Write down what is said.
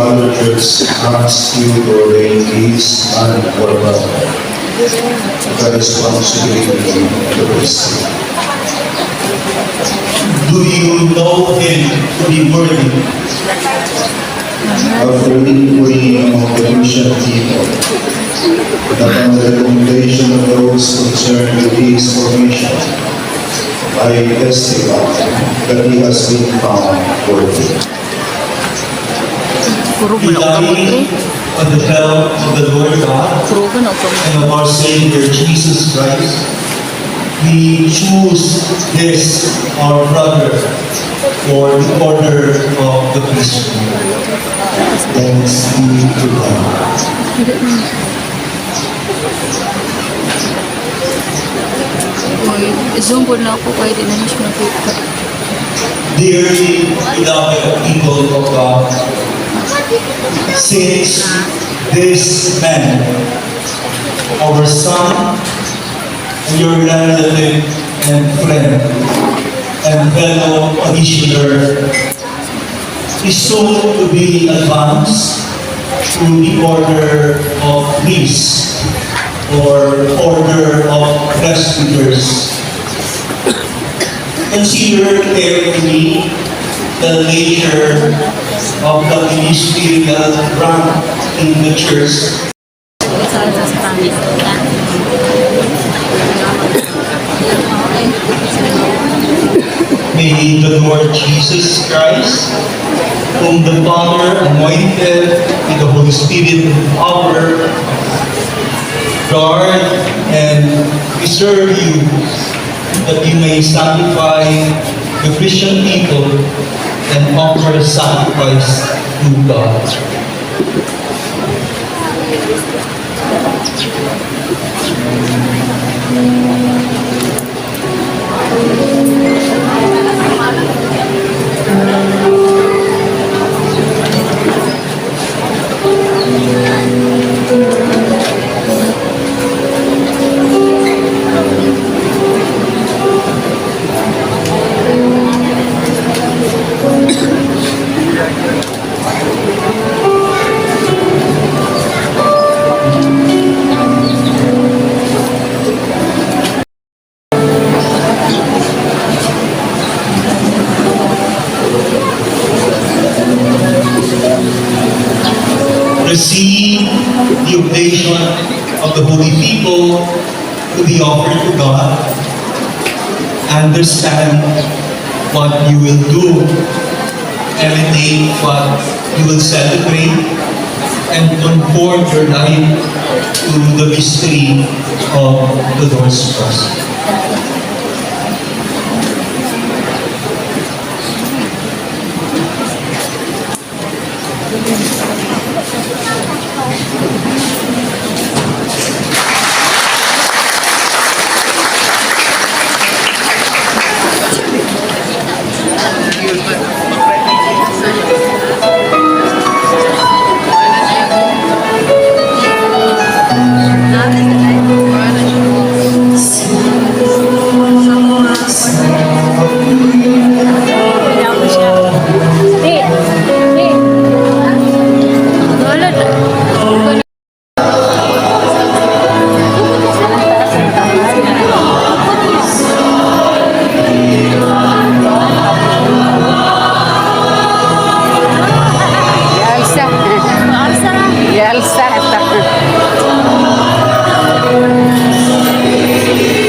other churches ask you to ordain these and about the responsibility the priesthood? Do you know him to be worthy of relinquishing of the mission people, that on the recommendation of those concerned with his formation, I testify that he has been found worthy. Puro He bulok ka mo, died pre. on the help of the Lord God ka na ka and of our Savior Jesus Christ. We choose this, our brother, for the order of the priesthood. Thanks be to God. Zoom po na ako kahit di na siya. Dearly beloved people of God, since this man, our son, and your relative and friend, and fellow parishioner, is soon to be advanced to the order of priests or order of presbyters. Consider carefully the nature of the ministerial rank in the church. May the Lord Jesus Christ, whom the Father anointed with the Holy Spirit and power, guard and preserve you, that you may sanctify the Christian people and offer sacrifice to God. Receive the oblation of the holy people to be offered to God. Understand what you will do, imitate what you will celebrate, and conform your life to the mystery of the Lord's Cross. Elsa.